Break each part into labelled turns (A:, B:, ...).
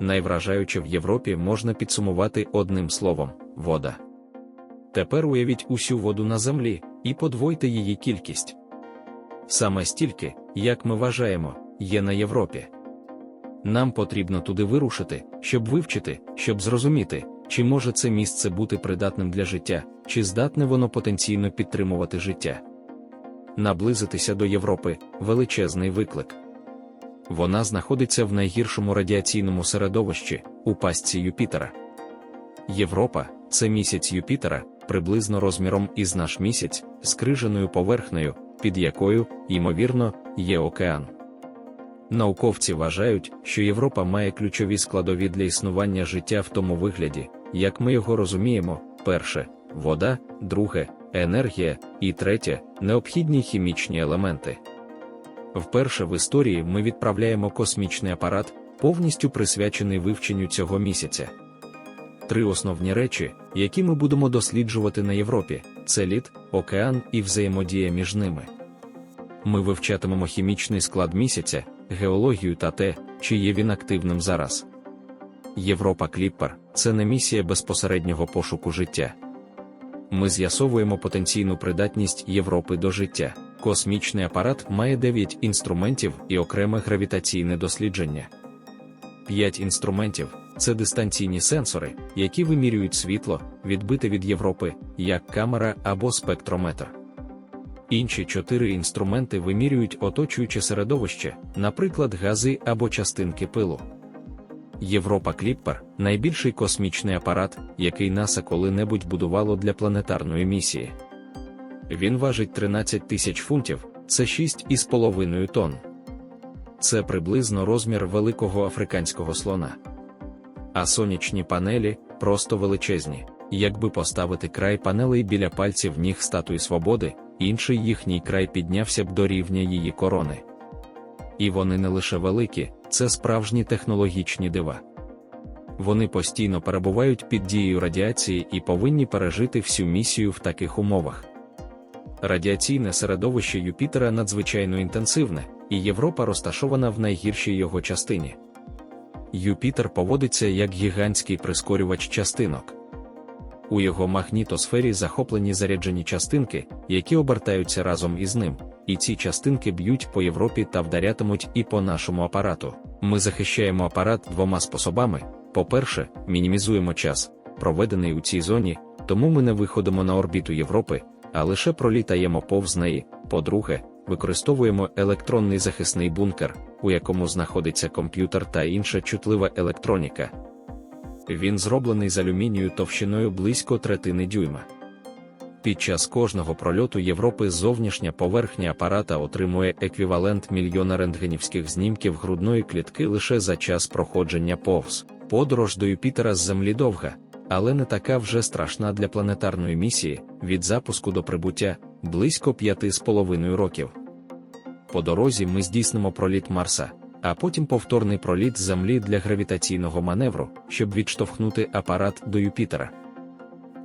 A: найвражаюче в Європі можна підсумувати одним словом вода. Тепер уявіть усю воду на землі і подвойте її кількість. Саме стільки, як ми вважаємо, є на Європі. Нам потрібно туди вирушити, щоб вивчити, щоб зрозуміти, чи може це місце бути придатним для життя, чи здатне воно потенційно підтримувати життя. Наблизитися до Європи величезний виклик. Вона знаходиться в найгіршому радіаційному середовищі у пастці Юпітера. Європа це місяць Юпітера, приблизно розміром із наш місяць, з крижаною поверхнею, під якою, ймовірно, є океан. Науковці вважають, що Європа має ключові складові для існування життя в тому вигляді, як ми його розуміємо: перше вода, друге енергія, і третє необхідні хімічні елементи. Вперше в історії ми відправляємо космічний апарат, повністю присвячений вивченню цього місяця. Три основні речі, які ми будемо досліджувати на Європі: це лід, океан і взаємодія між ними. Ми вивчатимемо хімічний склад місяця, геологію та те, чи є він активним зараз. Європа Кліппер це не місія безпосереднього пошуку життя. Ми з'ясовуємо потенційну придатність Європи до життя. Космічний апарат має 9 інструментів і окреме гравітаційне дослідження. 5 інструментів це дистанційні сенсори, які вимірюють світло, відбите від Європи, як камера або спектрометр. Інші чотири інструменти вимірюють оточуюче середовище, наприклад, гази або частинки пилу. Європа Кліппер найбільший космічний апарат, який НАСА коли-небудь будувало для планетарної місії. Він важить 13 тисяч фунтів, це 6,5 тонн. Це приблизно розмір великого африканського слона. А сонячні панелі просто величезні. Якби поставити край панелей біля пальців ніг статуї свободи, інший їхній край піднявся б до рівня її корони. І вони не лише великі, це справжні технологічні дива. Вони постійно перебувають під дією радіації і повинні пережити всю місію в таких умовах. Радіаційне середовище Юпітера надзвичайно інтенсивне, і Європа розташована в найгіршій його частині. Юпітер поводиться як гігантський прискорювач частинок. У його магнітосфері захоплені заряджені частинки, які обертаються разом із ним, і ці частинки б'ють по Європі та вдарятимуть і по нашому апарату. Ми захищаємо апарат двома способами: по-перше, мінімізуємо час, проведений у цій зоні, тому ми не виходимо на орбіту Європи, а лише пролітаємо повз неї. По-друге, використовуємо електронний захисний бункер, у якому знаходиться комп'ютер та інша чутлива електроніка. Він зроблений з алюмінію товщиною близько третини дюйма. Під час кожного прольоту Європи зовнішня поверхня апарата отримує еквівалент мільйона рентгенівських знімків грудної клітки лише за час проходження повз. Подорож до Юпітера з Землі довга, але не така вже страшна для планетарної місії від запуску до прибуття близько 5,5 років. По дорозі ми здійснимо проліт Марса, а потім повторний проліт Землі для гравітаційного маневру, щоб відштовхнути апарат до Юпітера.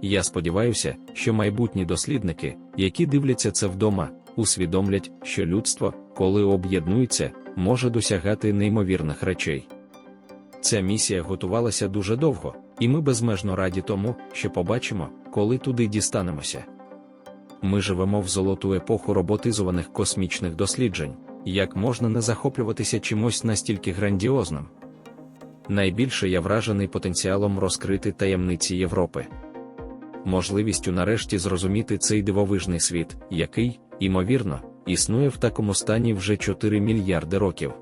A: Я сподіваюся, що майбутні дослідники, які дивляться це вдома, усвідомлять, що людство, коли об'єднується, може досягати неймовірних речей. Ця місія готувалася дуже довго, і ми безмежно раді тому, що побачимо, коли туди дістанемося. Ми живемо в золоту епоху роботизованих космічних досліджень, як можна не захоплюватися чимось настільки грандіозним. Найбільше я вражений потенціалом розкрити таємниці Європи. Можливістю нарешті зрозуміти цей дивовижний світ, який, імовірно, існує в такому стані вже 4 мільярди років.